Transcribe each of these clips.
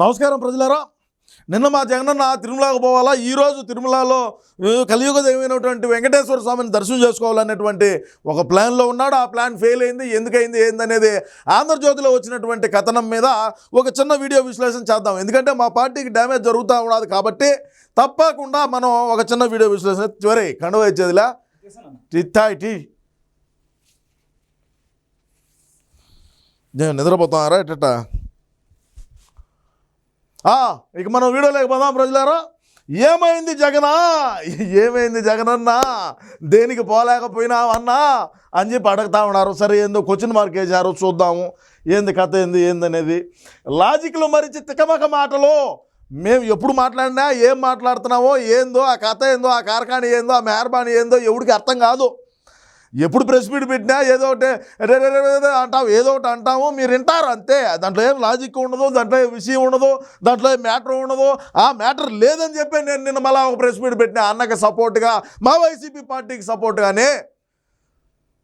నమస్కారం ప్రజలారా. నిన్న మా జగనన్న తిరుమలకు పోవాలా? ఈరోజు తిరుమలలో కలియుగ దైవమైనటువంటి వెంకటేశ్వర స్వామిని దర్శనం చేసుకోవాలనేటువంటి ఒక ప్లాన్లో ఉన్నాడు. ఆ ప్లాన్ ఫెయిల్ అయింది. ఎందుకైంది ఏందనేది ఆంధ్రజ్యోతిలో వచ్చినటువంటి కథనం మీద ఒక చిన్న వీడియో విశ్లేషణ చేద్దాం. ఎందుకంటే మా పార్టీకి డ్యామేజ్ జరుగుతూ ఉన్నది కాబట్టి తప్పకుండా మనం ఒక చిన్న వీడియో విశ్లేషణ చివరి కండువ ఇచ్చేదిలా టీ నేను నిద్రపోతున్నారా? ఎట్టా ఇక మనం వీడియోలోకి పోదాం ప్రజలారా. ఏమైంది జగనా? ఏమైంది జగనన్నా? దేనికి పోలేకపోయినావన్నా? అని చెప్పి అడుగుతా ఉన్నారు. సరే ఏందో క్వశ్చన్ మార్క్ వేశారు చూద్దాము. ఏంది కథ ఏంది ఏందనేది. లాజిక్లో మరిచి తికమక మాటలు మేము ఎప్పుడు మాట్లాడినా ఏం మాట్లాడుతున్నామో ఏందో ఆ కథ ఏందో ఆ కార్ఖానీ ఏందో ఆ మెహర్బానీ ఏందో ఎవడికి అర్థం కాదు. ఎప్పుడు ప్రెస్ మీట్ పెట్టినా ఏదో ఒకటి అంటావు ఏదో ఒకటి అంటాము మీరు వింటారు అంతే. దాంట్లో ఏం లాజిక్ ఉండదు దాంట్లో ఏం విషయం ఉండదు దాంట్లో ఏం మ్యాటర్ ఉండదు. ఆ మ్యాటర్ లేదని చెప్పి నేను నిన్న మళ్ళీ ఒక ప్రెస్ మీట్ పెట్టిన అన్నకి సపోర్ట్గా మా వైసీపీ పార్టీకి సపోర్ట్గానే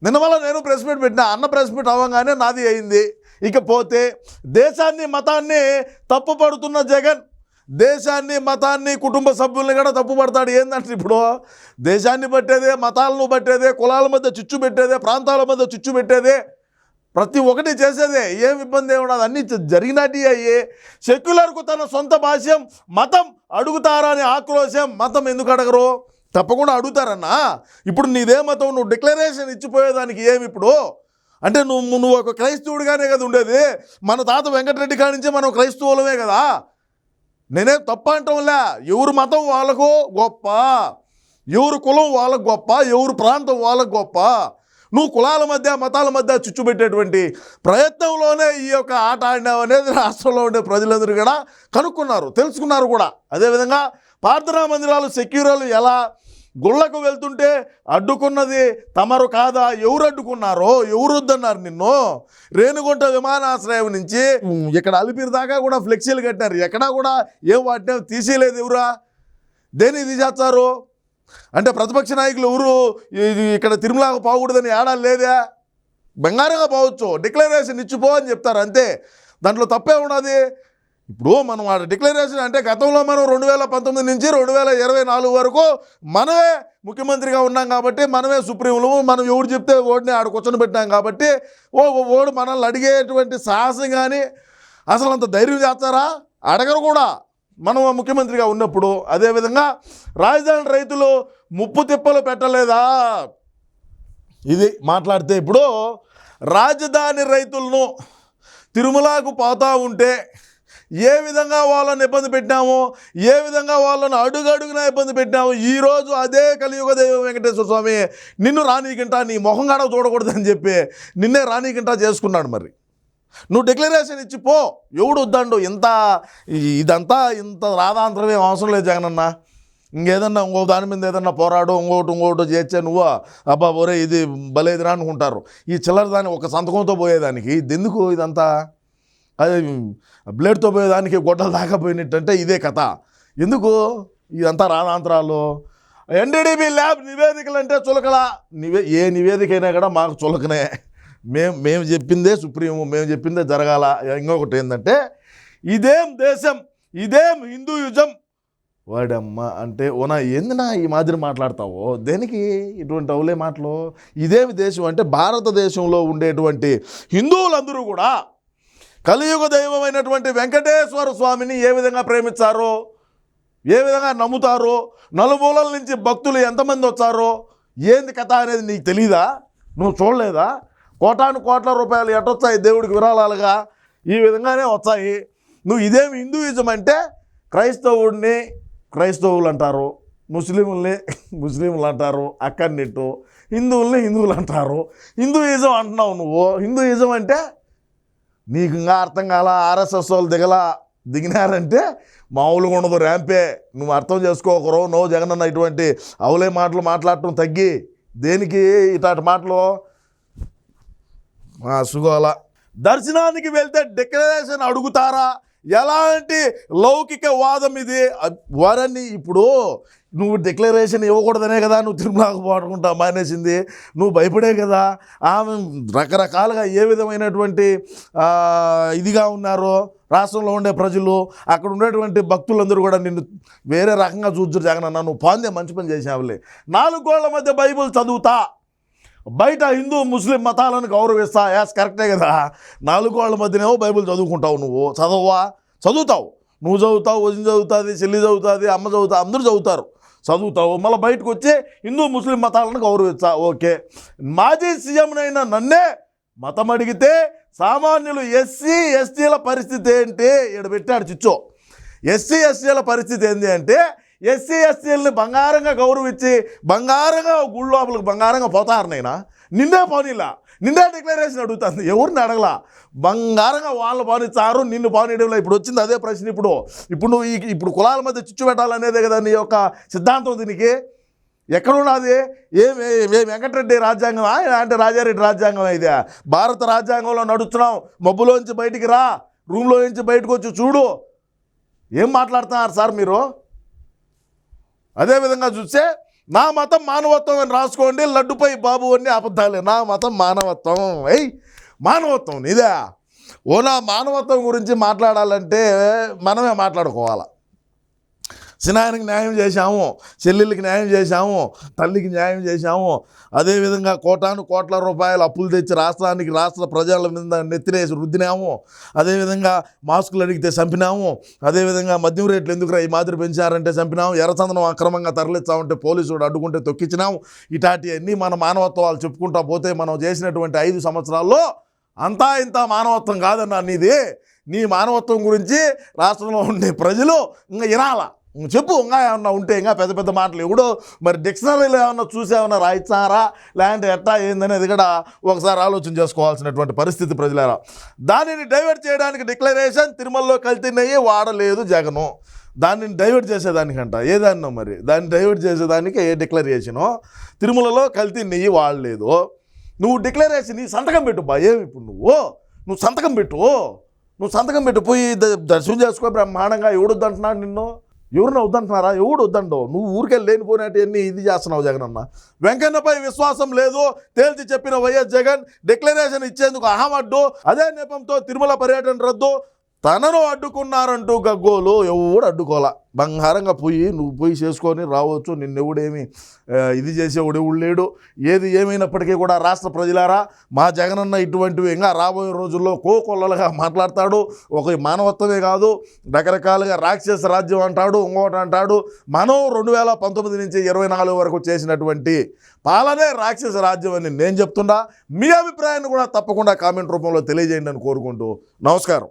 నిన్న మళ్ళీ నేను ప్రెస్ మీట్ పెట్టిన అన్న ప్రెస్ మీట్ అవ్వగానే నాది అయింది. ఇకపోతే దేశాన్ని మతాన్ని తప్పుపడుతున్న జగన్ దేశాన్ని మతాన్ని కుటుంబ సభ్యుల్ని కూడా తప్పుపడతాడు ఏందంటే ఇప్పుడు దేశాన్ని బట్టేదే మతాలను బట్టేదే కులాల మధ్య చిచ్చు పెట్టేదే ప్రాంతాల మధ్య చిచ్చు పెట్టేదే ప్రతి ఒక్కటి చేసేదే. ఏం ఇబ్బంది ఏమి ఉండదు. అన్నీ జరిగినట్టు అయ్యి. సెక్యులర్కు తన సొంత భాష్యం మతం అడుగుతారని ఆక్రోశం మతం ఎందుకు అడగరు? తప్పకుండా అడుగుతారన్నా. ఇప్పుడు నీదే మతం నువ్వు డిక్లరేషన్ ఇచ్చిపోయేదానికి ఏమి ఇప్పుడు? అంటే నువ్వు నువ్వు ఒక క్రైస్తవుడిగానే కదా ఉండేది. మన తాత వెంకటరెడ్డి కాడి నుంచే మనం క్రైస్తవులమే కదా. నేనేం తప్ప అంటాంలే ఎవరు మతం వాళ్ళకు గొప్ప? ఎవరు కులం వాళ్ళకు గొప్ప? ఎవరు ప్రాంతం వాళ్ళకు గొప్ప? నువ్వు కులాల మధ్య మతాల మధ్య చుచ్చుపెట్టేటువంటి ప్రయత్నంలోనే ఈ యొక్క ఆట ఆడినావు అనేది రాష్ట్రంలో ఉండే ప్రజలందరూ కూడా కనుక్కున్నారు తెలుసుకున్నారు కూడా. అదేవిధంగా ప్రార్థనా మందిరాలు సెక్యూరాలు ఎలా గుళ్ళకు వెళ్తుంటే అడ్డుకున్నది తమరు కాదా? ఎవరు అడ్డుకున్నారో? ఎవరు వద్దన్నారు నిన్ను? రేణుగుంట విమానాశ్రయం నుంచి ఇక్కడ అలిపిరి దాకా కూడా ఫ్లెక్సీలు కట్టారు ఎక్కడా కూడా ఏం వాటిని తీసేయలేదు ఎవరా? దేన్ని తీసేస్తారు అంటే ప్రతిపక్ష నాయకులు ఎవరు? ఇది ఇక్కడ తిరుమలకు పోకూడదని ఏడా లేదా. బంగారంగా పోవచ్చు. డిక్లరేషన్ ఇచ్చిపో అని చెప్తారు అంతే. దాంట్లో తప్పే ఉన్నది ఇప్పుడు మనం ఆ డిక్లరేషన్ అంటే గతంలో మనం రెండు వేల పంతొమ్మిది నుంచి రెండు వేల ఇరవై నాలుగు వరకు మనమే ముఖ్యమంత్రిగా ఉన్నాం కాబట్టి మనమే సుప్రీంలు మనం ఎవడు చెప్తే ఓడిని ఆడ కూర్చొని పెట్టాం కాబట్టి ఓ ఓడు మనల్ని అడిగేటువంటి సాహసం కానీ అసలు అంత ధైర్యం చేస్తారా? అడగరు కూడా. మనం ముఖ్యమంత్రిగా ఉన్నప్పుడు అదేవిధంగా రాజధాని రైతులు ముప్పు తిప్పలు పెట్టలేదా? ఇది మాట్లాడితే ఇప్పుడు రాజధాని రైతులను తిరుమలకు పోతూ ఉంటే ఏ విధంగా వాళ్ళని ఇబ్బంది పెట్టినామో ఏ విధంగా వాళ్ళని అడుగడుగునా ఇబ్బంది పెట్టినామో ఈరోజు అదే కలియుగ దైవం వెంకటేశ్వర స్వామి నిన్ను రానీకింటా నీ మొహం కాడ చూడకూడదని చెప్పి నిన్నే రానీకింటా చేసుకున్నాడు మరి. నువ్వు డిక్లరేషన్ ఇచ్చి పో. ఎవడు వద్దండు? ఇంత ఇదంతా ఇంత రాధాంతరం ఏం అవసరం లేదు జగనన్న ఇంకేదన్నా ఇంకో దాని మీద ఏదన్నా పోరాడు ఇంకోటి ఇంకోటి చేస్తే నువ్వు? అబ్బా ఒరే ఇది బలేదిరా అనుకుంటారు. ఈ చిల్లర దాన్ని ఒక సంతకంతో పోయేదానికి. ఇది ఎందుకు ఇదంతా? అది బ్లేడ్తో పోయేదానికి గొడ్డలు దాకా పోయినట్టంటే ఇదే కథ. ఎందుకు? ఇదంతా రాధాంతరాలు ఎన్డీడీబీ ల్యాబ్ నివేదికలు అంటే చులకల. నివే ఏ నివేదిక అయినా కూడా మాకు చులకనే. మేము మేము చెప్పిందే సుప్రీము మేము చెప్పిందే జరగాల. ఇంకొకటి ఏంటంటే ఇదేం దేశం ఇదేం హిందూయుజం వాడమ్మ అంటే ఓనా ఏందినా ఈ మాదిరి మాట్లాడతావో? దేనికి ఇటువంటి అవులే మాటలు? ఇదేమి దేశం అంటే భారతదేశంలో ఉండేటువంటి హిందువులందరూ కూడా కలియుగ దైవమైనటువంటి వెంకటేశ్వర స్వామిని ఏ విధంగా ప్రేమించారో ఏ విధంగా నమ్ముతారో నలుమూలల నుంచి భక్తులు ఎంతమంది వచ్చారో ఏంది కథ అనేది నీకు తెలీదా? నువ్వు చూడలేదా? కోటాను కోట్ల రూపాయలు ఎటొచ్చాయి దేవుడికి విరాళాలుగా? ఈ విధంగానే వచ్చాయి. నువ్వు ఇదేమి హిందూయిజం అంటే క్రైస్తవుడిని క్రైస్తవులు అంటారు ముస్లింల్ని ముస్లింలు అంటారు అక్కడినిట్టు హిందువుల్ని హిందువులు అంటారు. హిందూయిజం అంటున్నావు నువ్వు. హిందూయిజం అంటే నీకు ఇంకా అర్థం కాల ఆర్ఎస్ఎస్ వాళ్ళు దిగలా దిగినారంటే మామూలుగా ఉండదు ర్యాంపే. నువ్వు అర్థం చేసుకోకరు నో జగనన్న ఇటువంటి అవులే మాటలు మాట్లాడటం తగ్గి దేనికి ఇట్లాంటి మాటలు? సుగోల. దర్శనానికి వెళ్తే డిక్లరేషన్ అడుగుతారా? ఎలాంటి లౌకిక వాదం ఇది? వరని ఇప్పుడు నువ్వు డిక్లరేషన్ ఇవ్వకూడదనే కదా నువ్వు తిరుమలకు పాడుకుంటా మానేసింది. నువ్వు భయపడే కదా ఆమె రకరకాలుగా ఏ విధమైనటువంటి ఇదిగా ఉన్నారో రాష్ట్రంలో ఉండే ప్రజలు అక్కడ ఉండేటువంటి భక్తులందరూ కూడా నిన్ను వేరే రకంగా చూద్దురు జగన్ నువ్వు పాందే మంచి పని చేసావులే నాలుగు గోళ్ళ మధ్య బైబిల్ చదువుతా. బయట హిందూ ముస్లిం మతాలను గౌరవిస్తా. యాస్ కరెక్టే కదా. నాలుగు వాళ్ళ మధ్యనేమో బైబిల్ చదువుకుంటావు నువ్వు. చదవవా? చదువుతావు. నువ్వు చదువుతావు వదిన చదువుతుంది చెల్లి చదువుతుంది అమ్మ చదువుతా అందరూ చదువుతారు. చదువుతావు. మళ్ళీ బయటకు వచ్చి హిందూ ముస్లిం మతాలను గౌరవిస్తా. ఓకే. మాజీ సీఎంనైనా నన్నే మతం అడిగితే సామాన్యులు ఎస్సీ ఎస్టీల పరిస్థితి ఏంటి? ఇక్కడ పెట్టాడు చిచ్చో. ఎస్సీ ఎస్టీల పరిస్థితి ఏంటి అంటే ఎస్సీ ఎస్టీలని బంగారంగా గౌరవించి బంగారంగా గుడి లోపలికి బంగారంగా పోతారు నైనా? నిన్నే పోనీలా. నిన్నే డిక్లరేషన్ అడుగుతుంది. ఎవరిని అడగలా? బంగారంగా వాళ్ళు పానిస్తారు నిన్ను పానియడంలో. ఇప్పుడు వచ్చింది అదే ప్రశ్న ఇప్పుడు. ఇప్పుడు నువ్వు ఈ ఇప్పుడు కులాల మధ్య చిచ్చు పెట్టాలనేదే కదా నీ యొక్క సిద్ధాంతం దీనికి. ఎక్కడున్నది? ఏమి ఏం వెంకటరెడ్డి రాజ్యాంగం అంటే రాజారెడ్డి రాజ్యాంగం ఇది? భారత రాజ్యాంగంలో నడుస్తున్నాం మబ్బులోంచి బయటికి రా. రూమ్లో నుంచి బయటకు వచ్చి చూడు. ఏం మాట్లాడుతున్నారు సార్ మీరు? అదేవిధంగా చూస్తే నా మతం మానవత్వం అని రాసుకోండి లడ్డుపై బాబు అన్ని అబద్ధాలే. నా మతం మానవత్వం. అయ్యి మానవత్వం ఇదే ఓ నా మానవత్వం గురించి మాట్లాడాలంటే మనమే మాట్లాడుకోవాలి? సినాయనకి న్యాయం చేశాము చెల్లెళ్ళకి న్యాయం చేశాము తల్లికి న్యాయం చేశాము. అదేవిధంగా కోటాను కోట్ల రూపాయలు అప్పులు తెచ్చి రాష్ట్రానికి రాష్ట్ర ప్రజల మీద నెత్తినేసి రుద్దినాము. అదేవిధంగా మాస్కులు అడిగితే చంపినాము. అదేవిధంగా మద్యం రేట్లు ఎందుకు ఈ మాదిరి పెంచారంటే చంపినాము. ఎర్రచందనం అక్రమంగా తరలిస్తామంటే పోలీసుడు అడ్డుకుంటే తొక్కించినాము ఇటాటివన్నీ మన మానవత్వాలు చెప్పుకుంటా పోతే మనం చేసినటువంటి ఐదు సంవత్సరాల్లో అంతా ఇంత మానవత్వం కాదన్నా నీది. నీ మానవత్వం గురించి రాష్ట్రంలో ఉండే ప్రజలు ఇంకా వినాలా చెప్పు ఇంకా ఏమన్నా ఉంటే ఇంకా పెద్ద పెద్ద మాటలు. ఎవడో మరి డిక్షనరీలో ఏమన్నా చూసేమన్నా రాయిస్తారా లేదంటే ఎట్టా ఏందనేది కూడా ఒకసారి ఆలోచన చేసుకోవాల్సినటువంటి పరిస్థితి ప్రజలారా. దానిని డైవర్ట్ చేయడానికి డిక్లరేషన్ తిరుమలలో కల్తీనయ్యి వాడలేదు జగను. దానిని డైవర్ట్ చేసేదానికంట. ఏదన్నా మరి? దాన్ని డైవర్ట్ చేసేదానికి ఏ డిక్లరేషను తిరుమలలో కల్తీ నెయ్యి వాడలేదు. నువ్వు డిక్లరేషన్ నీ సంతకం పెట్టు బా. ఏమి ఇప్పుడు నువ్వు? నువ్వు సంతకం పెట్టు. నువ్వు సంతకం పెట్టు. పోయి ద- దర్శనం చేసుకో బ్రహ్మాండంగా. ఎవడు నిన్ను? ఎవరిని వద్దంటున్నారా? ఎవడు వద్దండవు నువ్వు ఊరికే లేనిపోయినట్టు ఇది చేస్తున్నావు జగన్ అన్న వెంకన్నపై విశ్వాసం లేదు తేల్చి చెప్పిన వైఎస్ జగన్ డిక్లరేషన్ ఇచ్చేందుకు అహమడ్డు అదే నెపంతో తిరుమల పర్యటన రద్దు తనను అడ్డుకున్నారంటూ గగ్గోలు ఎవడు అడ్డుకోలా బంగారంగా పోయి నువ్వు పోయి చేసుకొని రావచ్చు నిన్నెవుడేమి ఇది చేసేవాడు ఎవడు లేడు. ఏది ఏమైనప్పటికీ కూడా రాష్ట్ర ప్రజలారా మా జగనన్న ఇటువంటివి ఇంకా రాబోయే రోజుల్లో కోకొల్లలుగా మాట్లాడతాడు. ఒక మానవత్వమే కాదు రకరకాలుగా రాక్షస రాజ్యం అంటాడు ఇంకోటి అంటాడు. మనం రెండు వేల పంతొమ్మిది నుంచి ఇరవై నాలుగు వరకు చేసినటువంటి పాలనే రాక్షస రాజ్యం అని నేను చెప్తున్నా. మీ అభిప్రాయాన్ని కూడా తప్పకుండా కామెంట్ రూపంలో తెలియజేయండి అని కోరుకుంటూ నమస్కారం.